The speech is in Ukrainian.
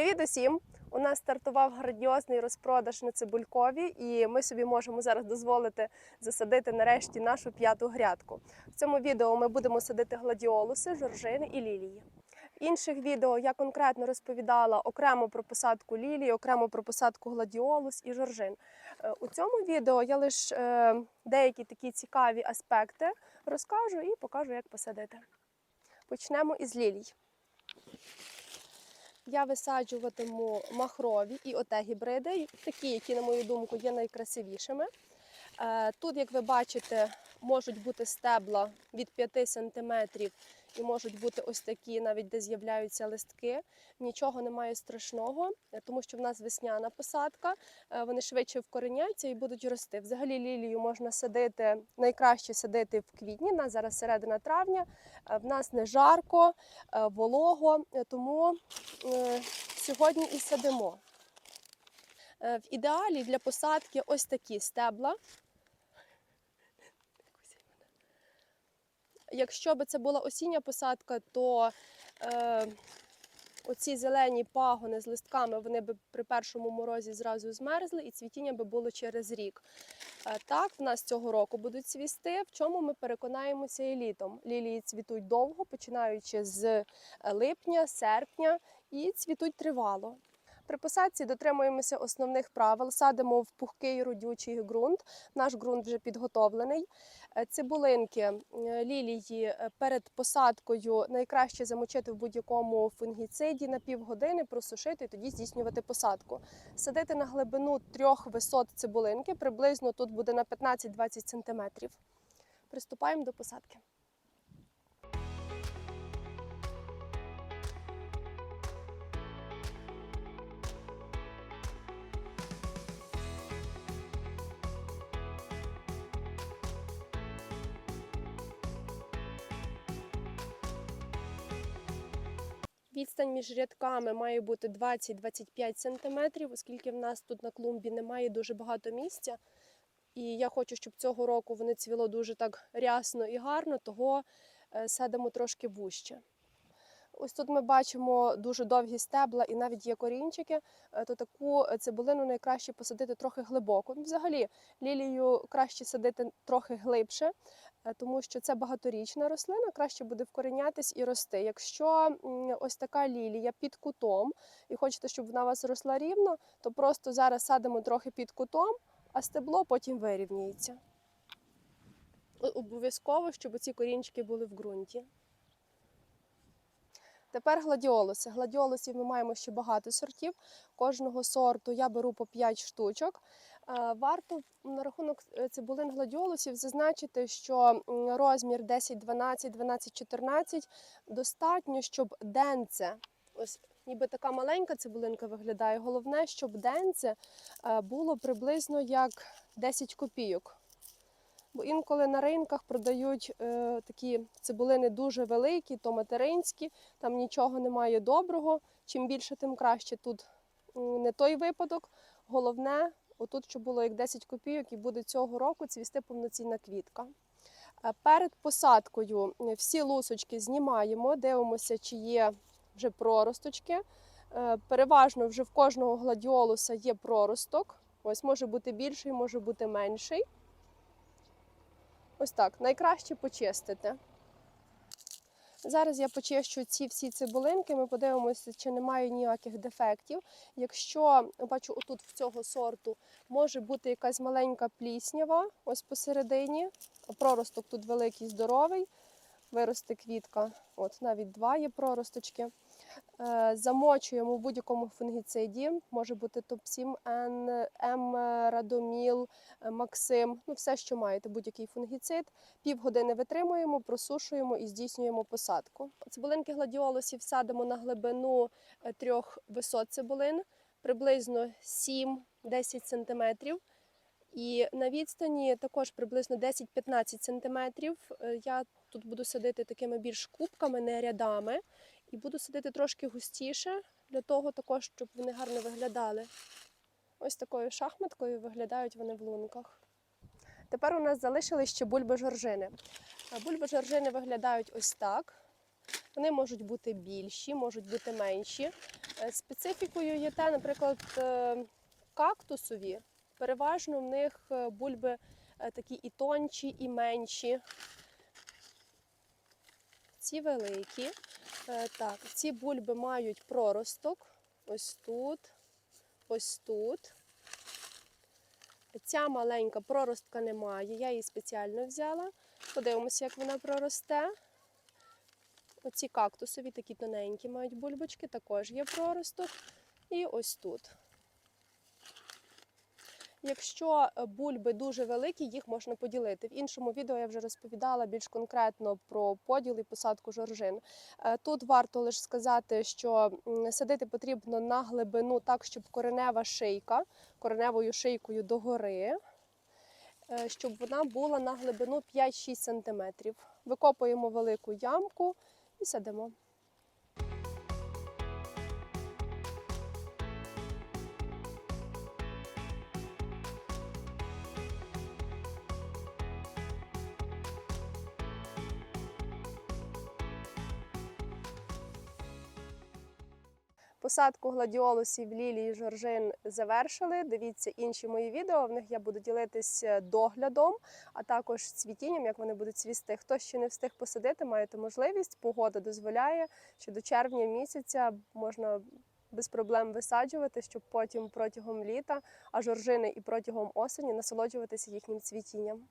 Привіт усім! У нас стартував грандіозний розпродаж на цибулькові, і ми собі можемо зараз дозволити засадити нарешті нашу п'яту грядку. В цьому відео ми будемо садити гладіолуси, жоржини і лілії. В інших відео я конкретно розповідала окремо про посадку лілії, окремо про посадку гладіолус і жоржин. Е, У цьому відео я лише деякі такі цікаві аспекти розкажу і покажу, як посадити. Почнемо із лілій. Я висаджуватиму махрові і оте гібриди, такі, які, на мою думку, є найкрасивішими. Е, Тут, як ви бачите, можуть бути стебла від 5 см і можуть бути ось такі, навіть де з'являються листки. Нічого немає страшного, е, тому що в нас весняна посадка, е, вони швидше вкореняться і будуть рости. Взагалі лілію можна садити, найкраще садити в квітні, в нас зараз середина травня, в нас не жарко, волого, тому сьогодні і садимо. В ідеалі для посадки ось такі стебла. Якщо б це була осіння посадка, то е, оці зелені пагони з листками вони б при першому морозі зразу змерзли, і цвітіння би було через рік. Е, так, в нас цього року будуть цвісти, в чому ми переконаємося і літом. Лілії цвітуть довго, починаючи з е, липня, серпня, і цвітуть тривало. При посадці дотримуємося основних правил, садимо в пухкий родючий ґрунт. Наш ґрунт вже підготовлений. Е, Цибулинки лілії е, перед посадкою найкраще замочити в будь-якому фунгіциді на півгодини, просушити і тоді здійснювати посадку. Садити на глибину трьох висот цибулинки, приблизно тут буде на 15-20 см. Приступаємо до посадки. Відстань між рядками має бути 20-25 см, оскільки в нас тут на клумбі немає дуже багато місця. І я хочу, щоб цього року вони цвіло дуже так рясно і гарно, того е, садимо трошки вужче. Ось тут ми бачимо дуже довгі стебла і навіть є корінчики, е, то таку цибулину найкраще посадити трохи глибоко. Взагалі, лілію краще садити трохи глибше, е, тому що це багаторічна рослина, краще буде вкорінятись і рости. Якщо ось така лілія під кутом і хочете, щоб вона у вас росла рівно, то просто зараз садимо трохи під кутом, а стебло потім вирівнюється. Обов'язково, щоб ці корінчики були в ґрунті. Тепер гладіолуси. Гладіолусів ми маємо ще багато сортів. Кожного сорту я беру по 5 штучок. Е, Варто на рахунок е, цибулин гладіолусів зазначити, що розмір 10, 12, 12, 14 достатньо, щоб денце, ось ніби така маленька цибулинка виглядає. Головне, щоб денце е, було приблизно як 10 копійок. Інколи на ринках продають е, такі цибулини дуже великі, то материнські, там нічого немає доброго. Чим більше, тим краще. Тут не той випадок. Головне, отут, щоб було як 10 копійок, і буде цього року цвісти повноцінна квітка. Е, Перед посадкою е, всі лусочки знімаємо, дивимося, чи є вже проросточки. Е, Переважно вже в кожного гладіолуса є проросток. Ось може бути більший, може бути менший. Ось так, найкраще почистити. Зараз я почищу ці всі цибулинки, ми подивимося, чи немає ніяких дефектів. Якщо бачу, отут в цього сорту може бути якась маленька пліснява, ось посередині. Проросток тут великий, здоровий. Виросте квітка, от навіть два є проросточки. Е, Замочуємо в будь-якому фунгіциді, може бути топ-7, Н, М, Радоміл, е, Максим, ну все, що маєте, будь-який фунгіцид. Півгодини витримуємо, просушуємо і здійснюємо посадку. Цибулинки гладіолусів садимо на глибину е, трьох висот цибулин, приблизно 7-10 см. І на відстані також приблизно 10-15 см. Я тут буду садити такими більш кубками, не рядами. І буду садити трошки густіше, для того також, щоб вони гарно виглядали. Ось такою шахматкою виглядають вони в лунках. Тепер у нас залишились ще бульби жоржини. Бульби жоржини виглядають ось так. Вони можуть бути більші, можуть бути менші. Е, Специфікою є те, наприклад, е, кактусові. Переважно в них е, бульби такі і тонші, і менші. Ці великі. Е, Так, ці бульби мають проросток. Ось тут, ось тут. Ця маленька проростка немає, я її спеціально взяла. Подивимося, як вона проросте. Оці кактусові, такі тоненькі мають бульбочки, також є проросток. І ось тут. Якщо е, бульби дуже великі, їх можна поділити. В іншому відео я вже розповідала більш конкретно про поділ і посадку жоржин. Е, Тут варто лише сказати, що садити потрібно на глибину так, щоб коренева шийка, кореневою шийкою догори, е, щоб вона була на глибину 5-6 см. Викопуємо велику ямку і садимо. Посадку гладіолусів, лілій, жоржин завершили. Дивіться інші мої відео. В них я буду ділитися доглядом, а також цвітінням, як вони будуть цвісти. Хто ще не встиг посадити, маєте можливість. Погода дозволяє, що до червня місяця можна без проблем висаджувати, щоб потім протягом літа, а жоржини і протягом осені насолоджуватися їхнім цвітінням.